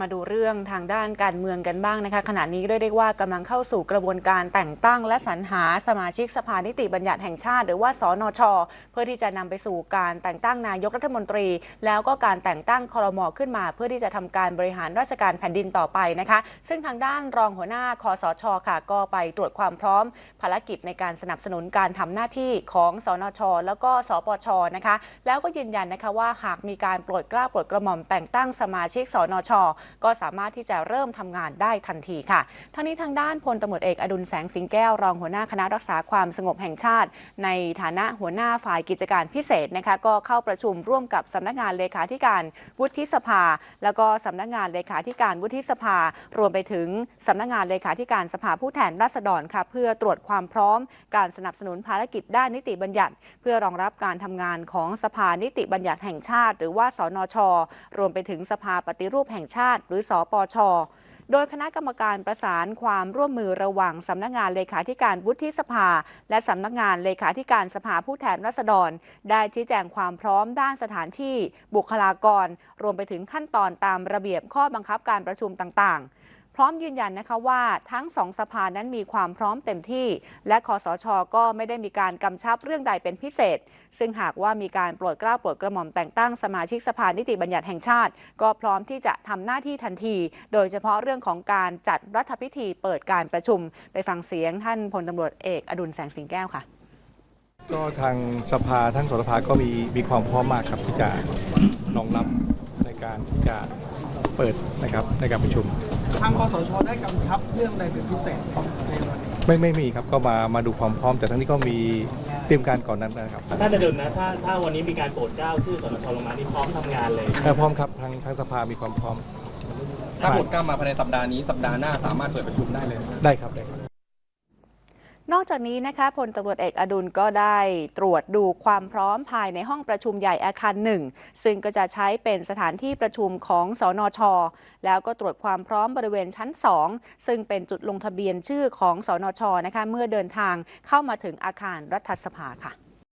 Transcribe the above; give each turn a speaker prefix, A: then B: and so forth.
A: มาดูเรื่องทางด้านการเมืองกันบ้างนะคะ ขณะนี้เรียกได้ว่ากำลังเข้าสู่กระบวนการแต่งตั้งและสรรหาสมาชิกสภานิติบัญญัติแห่งชาติ หรือว่าสนช เพื่อที่จะนำไปสู่การแต่งตั้งนายกรัฐมนตรี แล้วก็การแต่งตั้งคอรมอขึ้นมา เพื่อที่จะทำการบริหารราชการแผ่นดินต่อไปนะคะ ซึ่งทางด้านรองหัวหน้าคอสชค่ะ ก็ไปตรวจความพร้อม ภารกิจในการสนับสนุนการทำหน้าที่ของสนช แล้วก็สปชนะคะ แล้วก็ยืนยันนะคะว่าหากมีการโปรดกล้าโปรดกระหม่อมแต่งตั้งสมาชิกสนชก็สามารถที่จะเริ่มทำงานได้ทันทีค่ะ ทั้งนี้ทางด้านพลตำรวจเอกอดุลแสงสิงแก้วรองหัวหน้าคณะรักษาความสงบแห่งชาติ ในฐานะหัวหน้าฝ่ายกิจการพิเศษนะคะก็เข้าประชุมร่วมกับสำนักงานเลขาธิการวุฒิสภา แล้วก็สำนักงานเลขาธิการวุฒิสภา รวมไปถึงสำนักงานเลขาธิการสภาผู้แทนราษฎรค่ะเพื่อตรวจความพร้อม การสนับสนุนภารกิจด้านนิติบัญญัติ เพื่อรองรับการทำงานของสภานิติบัญญัติแห่งชาติ หรือว่าสนช รวมไปถึงสภาปฏิรูปแห่งชาติหรือสปชโดยคณะกรรมการประสานความร่วมมือระหว่างสำนักงานเลขาธิการวุฒิสภา และสำนักงานเลขาธิการสภาผู้แทนราษฎร ได้ชี้แจงความพร้อมด้านสถานที่บุคลากร รวมไปถึงขั้นตอนตามระเบียบข้อบังคับการประชุมต่างๆ พร้อมยืนยันนะคะว่าทั้งสองสภานั้นมีความพร้อมเต็มที่ และคอสช ก็ไม่ได้มีการกำชับเรื่องใดเป็นพิเศษ ซึ่งหากว่ามีการโปรดเกล้าโปรดกระหม่อมแต่งตั้งสมาชิกสภานิติบัญญัติแห่งชาติ ก็พร้อมที่จะทำหน้าที่ทันที โดยเฉพาะเรื่องของการจัดรัฐพิธีเปิดการประชุม ไปฟังเสียงท่านพลตำรวจเอกอดุลแสงสิงแก้วค่ะ
B: ก็ทางสภาทั้งสองสภาก็มีมีความพร้อมมากครับที่จะรองรับในการที่จะเปิดนะครับในการประชุม
C: ทางคอสชได้กำชับเรื่องใดเป็นพิเศษในวันนี้
B: ไม่ไม่มีครับก็มามาดูความพร้อม แต่ทั้งนี้ก็มีเตรียมการก่อนนั้นนะครับ
D: ถ้าจะดุลนะถ้าถ้าวันนี้มีการโปรดเกล้าชื่อสนชลงมานี่พร้อมทำงานเลย
B: แต่พร้อมครับทางทางสภามีความพร้อม
E: ถ้าผลกล้ามาภายในสัปดาห์นี้สัปดาห์หน้าสามารถเปิดประชุมได้เลย
B: ได้ครับได้ครับ
A: นอกจากนี้นะคะพลตำรวจเอกอดุลก็ได้ตรวจดูความพร้อมภายในห้องประชุมใหญ่อาคารหนึ่งซึ่งก็จะใช้เป็นสถานที่ประชุมของสอนชแล้วก็ตรวจความพร้อมบริเวณชั้น 2 ซึ่งเป็นจุดลงทะเบียนชื่อของสอนชนะคะเมื่อเดินทางเข้ามาถึงอาคารรัฐสภาค่ะ